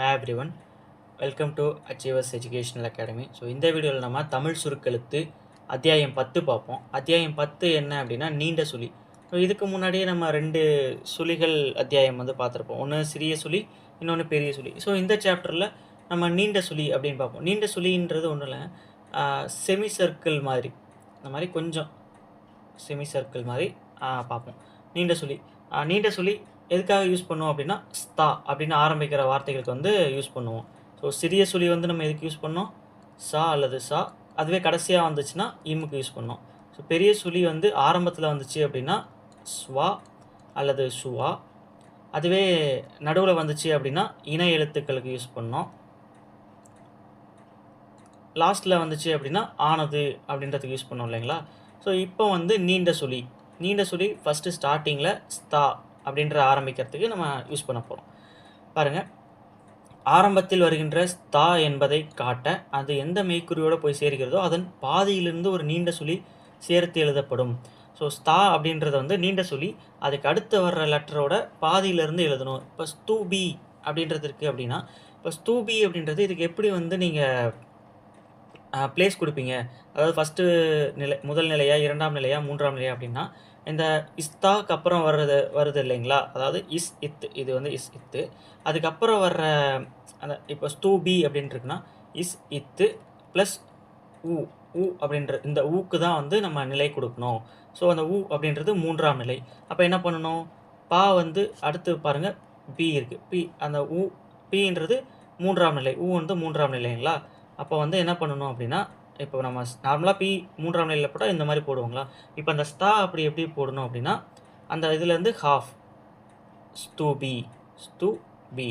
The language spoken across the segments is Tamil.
Everyone welcome to achievers educational academy so இந்த வீடியோவில் நம்ம தமிழ் சுருக்கெழுத்து அத்தியாயம் பத்து பார்ப்போம். அத்தியாயம் பத்து என்ன அப்படின்னா நீண்ட சுழி. ஸோ இதுக்கு முன்னாடியே நம்ம ரெண்டு சுழிகள் அத்தியாயம் வந்து பார்த்துருப்போம். ஒன்று சிறிய சுழி இன்னொன்று பெரிய சுழி. ஸோ இந்த சாப்டரில் நம்ம நீண்ட சுழி அப்படின்னு பார்ப்போம். நீண்ட சுழின்றது ஒன்றும் இல்லை. செமி சர்க்கிள் மாதிரி. இந்த மாதிரி கொஞ்சம் செமி சர்க்கிள் மாதிரி பார்ப்போம். நீண்ட சுழி. நீண்ட சுழி எதுக்காக யூஸ் பண்ணுவோம் அப்படின்னா ஸ்தா அப்படின்னு ஆரம்பிக்கிற வார்த்தைகளுக்கு வந்து யூஸ் பண்ணுவோம். ஸோ சிறிய சுழி வந்து நம்ம எதுக்கு யூஸ் பண்ணோம்? சா அல்லது சா. அதுவே கடைசியாக வந்துச்சுன்னா இமுக்கு யூஸ் பண்ணோம். ஸோ பெரிய சுழி வந்து ஆரம்பத்தில் வந்துச்சு அப்படின்னா ஸ்வா அல்லது சுவா. அதுவே நடுவில் வந்துச்சு அப்படின்னா இணை எழுத்துக்களுக்கு யூஸ் பண்ணோம். லாஸ்ட்டில் வந்துச்சு அப்படின்னா ஆனது அப்படின்றதுக்கு யூஸ் பண்ணோம் இல்லைங்களா? ஸோ இப்போ வந்து நீண்ட சுழி. நீண்ட சுழி ஃபஸ்ட்டு ஸ்டார்டிங்கில் ஸ்தா அப்படின்ற ஆரம்பிக்கிறதுக்கு நம்ம யூஸ் பண்ண போகிறோம் பாருங்கள் ஆரம்பத்தில் வருகின்ற ஸ்தா என்பதை காட்ட அது எந்த மெய்க்குறியோடு போய் சேர்கிறதோ அதன் பாதியிலிருந்து ஒரு நீண்ட சுழி சேர்த்து எழுதப்படும். ஸோ ஸ்தா அப்படின்றத வந்து நீண்ட சொல்லி அதுக்கு அடுத்து வர்ற லெட்டரோட பாதியிலிருந்து எழுதணும். இப்போ ஸ்தூபி அப்படின்றது இருக்குது அப்படின்னா இப்போ ஸ்தூபி அப்படின்றது இதுக்கு எப்படி வந்து நீங்கள் ப்ளேஸ் கொடுப்பீங்க? அதாவது ஃபஸ்ட்டு நிலை முதல் நிலையா இரண்டாம் நிலையா மூன்றாம் நிலையா அப்படின்னா இந்த இஸ்தாக்கு அப்புறம் வர்றது வருது இல்லைங்களா? அதாவது இஸ் இத்து இது வந்து இஸ் இத்து. அதுக்கப்புறம் வர்ற அந்த இப்போ ஸ்தூபி அப்படின்னு இருக்குன்னா இஸ் இத்து ப்ளஸ் ஊ ஊ அப்படின்ற இந்த ஊக்கு தான் வந்து நம்ம நிலை கொடுக்கணும். ஸோ அந்த ஊ அப்படின்றது மூன்றாம் நிலை. அப்போ என்ன பண்ணணும்? பா வந்து அடுத்து பாருங்கள் பி இருக்குது பி அந்த ஊ பின்றது மூன்றாம் நிலை. ஊ வந்து மூன்றாம் நிலைங்களா? அப்போ வந்து என்ன பண்ணணும் அப்படின்னா இப்போ நம்ம நார்மலாக பி மூன்றாம் நிலையில் போட்டால் இந்த மாதிரி போடுவோங்களா? இப்போ அந்த ஸ்தா அப்படி எப்படி போடணும் அப்படின்னா அந்த இதுலேருந்து ஹாஃப் ஸ்தூ பி ஸ்தூ பி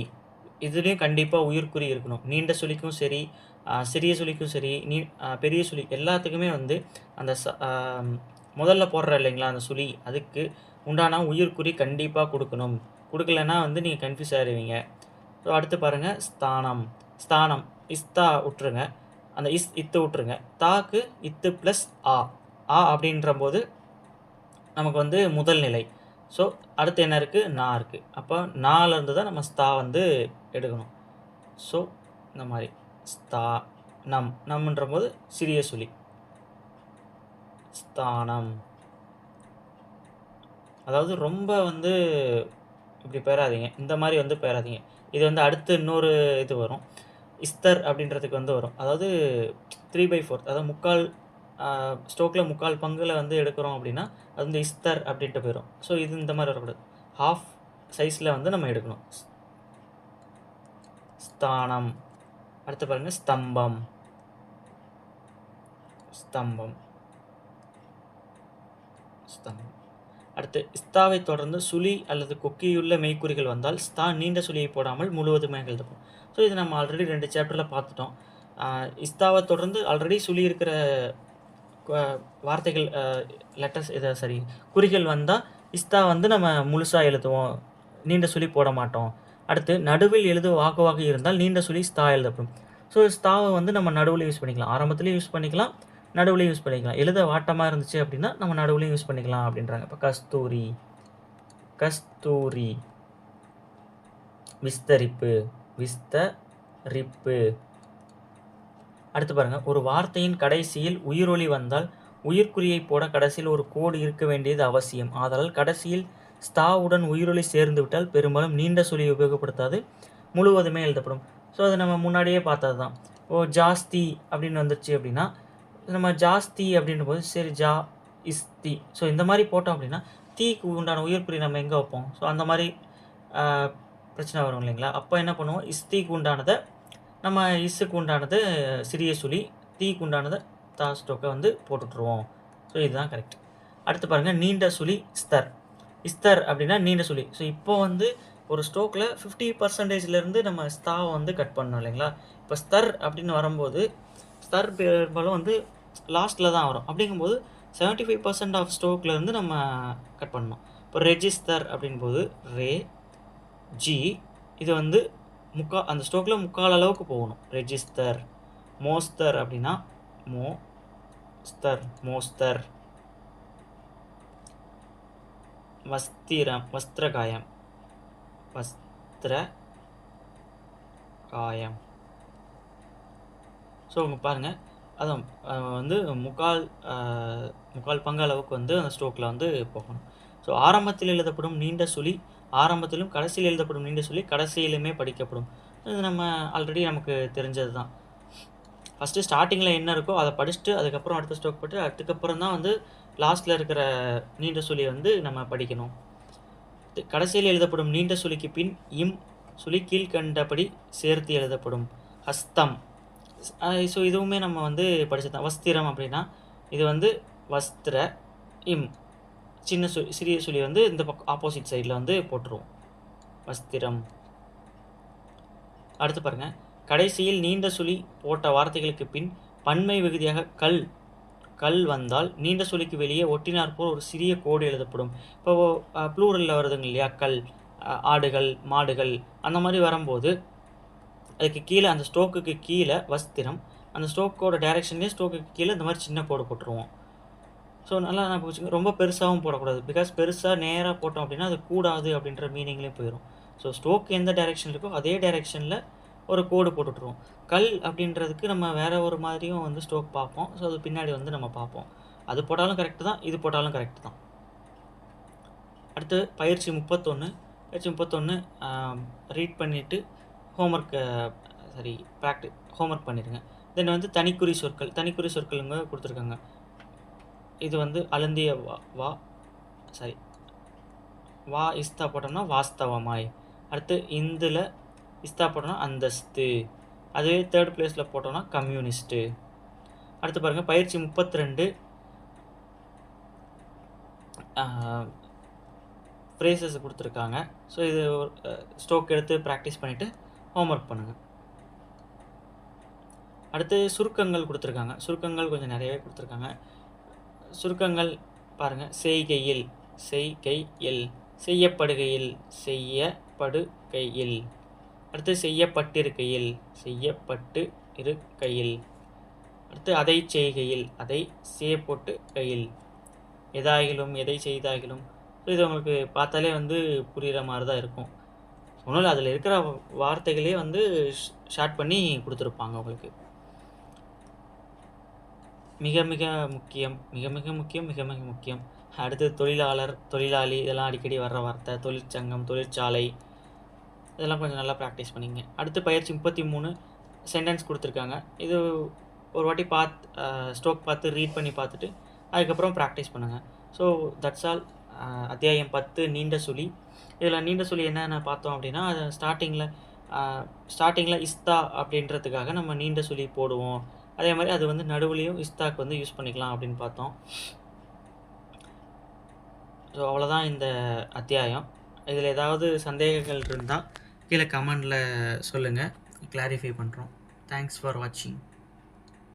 இதுலேயும் கண்டிப்பாக உயிர்க்குறி இருக்கணும். நீண்ட சுழிக்கும் சரி சிறிய சுழிக்கும் சரி நீ பெரிய சுழி எல்லாத்துக்குமே வந்து அந்த ச முதல்ல போடுற இல்லைங்களா அந்த சுழி அதுக்கு உண்டான உயிர்க்குறி கண்டிப்பாக கொடுக்கணும். கொடுக்கலன்னா வந்து நீங்கள் கன்ஃபியூஸ் ஆகிடுவீங்க ஸோ அடுத்து பாருங்கள் ஸ்தானம். ஸ்தானம் இஸ்தா விட்டுருங்க அந்த இஸ் இத்து விட்டுருங்க. தாக்கு இத்து ப்ளஸ் ஆ. ஆ அப்படின்ற போது நமக்கு வந்து முதல் நிலை. ஸோ அடுத்து என்ன இருக்குது நா இருக்குது அப்போ நாலேருந்து தான் நம்ம ஸ்தா வந்து எடுக்கணும். ஸோ இந்த மாதிரி. ஸ்தா நம். நம்மன்ற போது சிறிய சுழி. ஸ்தானம். அதாவது ரொம்ப வந்து இப்படி பெறாதீங்க. இந்த மாதிரி வந்து பெறாதீங்க. இது வந்து அடுத்து இன்னொரு இது வரும். இஸ்தர் அப்படின்றதுக்கு வந்து வரும். அதாவது த்ரீ பை ஃபோர்த் அதாவது முக்கால் ஸ்டோக்கில் முக்கால் பங்கில் வந்து எடுக்கிறோம் அப்படின்னா அது வந்து இஸ்தர் அப்படின்ட்டு போயிடும் ஸோ இது இந்த மாதிரி வரக்கூடாது ஹாஃப் சைஸில் வந்து நம்ம எடுக்கணும். ஸ்தானம். அடுத்து பாருங்கள் ஸ்தம்பம். ஸ்தம்பம். ஸ்தம்பம். அடுத்து ஸ்தாவை தொடர்ந்து சுழி அல்லது கொக்கியுள்ள மெய்க்குறிகள் வந்தால் ஸ்தா நீண்ட சுழியை போடாமல் முழுவதுமே எழுதப்படும் ஸோ இது நம்ம ஆல்ரெடி ரெண்டு சாப்டரில் பார்த்துட்டோம். இஸ்தாவை தொடர்ந்து ஆல்ரெடி சுழி இருக்கிற வார்த்தைகள் லெட்டர்ஸ் இதை சரி குறிகள் வந்தால் இஸ்தா வந்து நம்ம முழுசாக எழுதுவோம். நீண்ட சுழி போட மாட்டோம். அடுத்து நடுவில் எழுது வாக்குவாக இருந்தால் நீண்ட சுழி ஸ்தா எழுதப்படும். ஸோ ஸ்தாவை வந்து நம்ம நடுவில் யூஸ் பண்ணிக்கலாம். ஆரம்பத்துலேயும் யூஸ் பண்ணிக்கலாம் நடுவில் யூஸ் பண்ணிக்கலாம். எழுத வாட்டமாக இருந்துச்சு அப்படின்னா நம்ம நடுவுலையும் யூஸ் பண்ணிக்கலாம் அப்படின்றாங்க. இப்போ கஸ்தூரி கஸ்தூரி விஸ்தரிப்பு. விஸ்தரிப்பு அடுத்து பாருங்க. ஒரு வார்த்தையின் கடைசியில் உயிரொலி வந்தால் உயிர்க்குறியை போட கடைசியில் ஒரு கோடு இருக்க வேண்டியது அவசியம். ஆதலால் கடைசியில் ஸ்தாவுடன் உயிரொலி சேர்ந்து விட்டால் பெரும்பாலும் நீண்ட சுழியை உபயோகப்படுத்தாது முழுவதுமே எழுதப்படும். ஸோ அது நம்ம முன்னாடியே பார்த்தது தான் ஓ ஜாஸ்தி அப்படின்னு வந்துருச்சு அப்படின்னா நம்ம ஜாஸ்தி அப்படின்ற போது சரி ஜா இஸ்தி ஸோ இந்த மாதிரி போட்டோம் அப்படின்னா தீக்கு உண்டான உயிர்க்குறி நம்ம எங்கே வைப்போம்? ஸோ அந்த மாதிரி பிரச்சனை வரும் இல்லைங்களா? அப்போ என்ன பண்ணுவோம்? இஸ்திக்கு உண்டானதை நம்ம இஸ்ஸுக்கு உண்டானது சிறிய சுழி தீக்கு உண்டானதை தா ஸ்டோக்கை வந்து போட்டுட்ருவோம் ஸோ இதுதான் கரெக்ட் அடுத்து பாருங்கள் நீண்ட சுழி ஸ்தர். இஸ்தர் அப்படின்னா நீண்ட சுழி. ஸோ இப்போ வந்து ஒரு ஸ்டோக்கில் ஃபிஃப்டி பர்சன்டேஜ்லேருந்து நம்ம ஸ்தாவை வந்து கட் பண்ணோம் இல்லைங்களா? இப்போ ஸ்தர் அப்படின்னு வரும்போது ஸ்தர் பெரும்பாலும் வந்து லாஸ்ட்டில் தான் வரும். அப்படிங்கும்போது செவன்ட்டி ஃபைவ் பர்சன்ட் ஆஃப் ஸ்டோக்லேருந்து நம்ம கட் பண்ணணும். இப்போ ரெஜிஸ்டர் அப்படின்போது ரே ஜி இது வந்து முக்கா அந்த ஸ்டோக்கில் முக்கால் அளவுக்கு போகணும். ரெஜிஸ்டர் மோஸ்தர் அப்படின்னா மோ ஸ்தர் மோஸ்தர் வஸ்திரம் வஸ்திரகாயம். வஸ்திர காயம் ஸோ அவங்க பாருங்கள் அதான் வந்து முக்கால் முக்கால் பங்கு அளவுக்கு வந்து அந்த ஸ்ட்ரோக்கில் வந்து போகணும். ஸோ ஆரம்பத்தில் எழுதப்படும் நீண்ட சுழி ஆரம்பத்திலும் கடைசியில் எழுதப்படும் நீண்ட சொல்லி கடைசியிலுமே படிக்கப்படும். இது நம்ம ஆல்ரெடி நமக்கு தெரிஞ்சது தான் ஃபஸ்ட்டு ஸ்டார்டிங்கில் என்ன இருக்கோ அதை படிச்சுட்டு அதுக்கப்புறம் அடுத்த ஸ்ட்ரோக் போட்டு அதுக்கப்புறம் தான் வந்து லாஸ்ட்டில் இருக்கிற நீண்ட சுழியை வந்து நம்ம படிக்கணும். கடைசியில் எழுதப்படும் நீண்ட சுழிக்கு பின் இம் சுழி கீழ்கண்டபடி சேர்த்து எழுதப்படும். ஹஸ்தம். ஸோ இதுவுமே நம்ம வந்து படிச்சது வஸ்திரம் அப்படின்னா இது வந்து வஸ்திர இம். சின்ன சு சிறிய சுழி வந்து இந்த பக்கம் ஆப்போசிட் சைடில் வந்து போட்டுருவோம். வஸ்திரம். அடுத்து பாருங்க. கடைசியில் நீண்ட சுழி போட்ட வார்த்தைகளுக்கு பின் பன்மை விகுதியாக கல் கல் வந்தால் நீண்ட சுழிக்கு வெளியே ஒட்டினார் போல் ஒரு சிறிய கோடு எழுதப்படும். இப்போ ப்ளூரலில் வருதுங்க இல்லையா? கல் ஆடுகள் மாடுகள் அந்த மாதிரி வரும்போது அதுக்கு கீழே அந்த ஸ்ட்ரோக்குக்கு கீழே வஸ்திரம் அந்த ஸ்ட்ரோக்கோட டைரெக்ஷன்லேயே ஸ்ட்ரோக்குக்கு கீழே இந்த மாதிரி சின்ன கோடு போட்டுருவோம். ஸோ நல்லா நான் வச்சுக்கோங்க ரொம்ப பெருசாகவும் போடக்கூடாது. பிகாஸ் பெருசாக நேராக போட்டோம் அப்படின்னா அது கூடாது அப்படின்ற மீனிங்லேயே போயிடும் ஸோ ஸ்ட்ரோக் எந்த டைரெக்ஷன் இருக்கோ அதே டைரெக்ஷனில் ஒரு கோடு போட்டுட்ருவோம் கல் அப்படின்றதுக்கு நம்ம வேறு ஒரு மாதிரியும் வந்து ஸ்ட்ரோக் பார்ப்போம். ஸோ அது பின்னாடி வந்து நம்ம பார்ப்போம். அது போட்டாலும் கரெக்டு தான் இது போட்டாலும் கரெக்டு தான். அடுத்து பயிற்சி முப்பத்தொன்று பயிற்சி முப்பத்தொன்று ரீட் பண்ணிவிட்டு ஹோம்ஒர்க்கு சாரி ப்ராக்டி ஹோம்ஒர்க் பண்ணிடுங்க. தென் வந்து தனிக்குறி சொற்கள் தனிக்குறி சொற்களுங்க கொடுத்துருக்காங்க. இது வந்து அழுந்திய வா வா சாரி வா இஸ்தா போட்டோம்னா வாஸ்தவமாய். அடுத்து இந்துல இஸ்தா போட்டோம்னா அந்தஸ்து. அதுவே தேர்ட் பிளேஸில் போட்டோம்னா கம்யூனிஸ்ட்டு. அடுத்து பாருங்கள் பயிற்சி முப்பத்தி ரெண்டு ஃப்ரேசஸ் கொடுத்துருக்காங்க. ஸோ இது ஸ்ட்ரோக் எடுத்து ப்ராக்டிஸ் பண்ணிவிட்டு ஹோம்ஒர்க் பண்ணுங்கள் அடுத்து சுருக்கங்கள் கொடுத்துருக்காங்க. சுருக்கங்கள் கொஞ்சம் நிறையவே கொடுத்துருக்காங்க. சுருக்கங்கள் பாருங்கள் செய்கையில் செய்கையில் செய்யப்படுகையில் செய்யப்படுகையில். அடுத்து செய்யப்பட்டிருக்கையில் செய்யப்பட்டு இருக்கையில் அடுத்து அதை செய்கையில் அதை செய்யப்பட்டு கையில் எதாகிலும் எதை செய்தாகிலும். இது உங்களுக்கு பார்த்தாலே வந்து புரிகிற மாதிரி தான் இருக்கும். ஒன்றும் இல்லை அதில் இருக்கிற வார்த்தைகளே வந்து ஷார்ட் பண்ணி கொடுத்துருப்பாங்க உங்களுக்கு. மிக மிக முக்கியம் மிக மிக முக்கியம் மிக மிக முக்கியம். அடுத்து தொழிலாளர் தொழிலாளி இதெல்லாம் அடிக்கடி வர்ற வார்த்தை. தொழிற்சங்கம் தொழிற்சாலை இதெல்லாம் கொஞ்சம் நல்லா ப்ராக்டிஸ் பண்ணிங்க. அடுத்து பயிற்சி முப்பத்தி மூணு சென்டென்ஸ் கொடுத்துருக்காங்க. இது ஒரு வாட்டி பார்த்து ஸ்ட்ரோக் பார்த்து ரீட் பண்ணி பார்த்துட்டு அதுக்கப்புறம் ப்ராக்டிஸ் பண்ணுங்கள் ஸோ தட்ஸ் ஆல் அத்தியாயம் பத்து நீண்ட சுழி. இதில் நீண்ட சுழி என்னென்ன பார்த்தோம் அப்படின்னா அது ஸ்டார்டிங்கில் ஸ்டார்டிங்கில் இஸ்தா அப்படின்றதுக்காக நம்ம நீண்ட சுழி போடுவோம். அதே மாதிரி அது வந்து நடுவுலையும் இஸ்தாக் வந்து யூஸ் பண்ணிக்கலாம் அப்படின்னு பார்த்தோம். ஸோ அவ்வளோதான் இந்த அத்தியாயம். இதில் ஏதாவது சந்தேகங்கள் இருந்தால் கீழே கமெண்டில் சொல்லுங்கள் கிளாரிஃபை பண்ணுறோம் தேங்க்ஸ் ஃபார் வாட்சிங்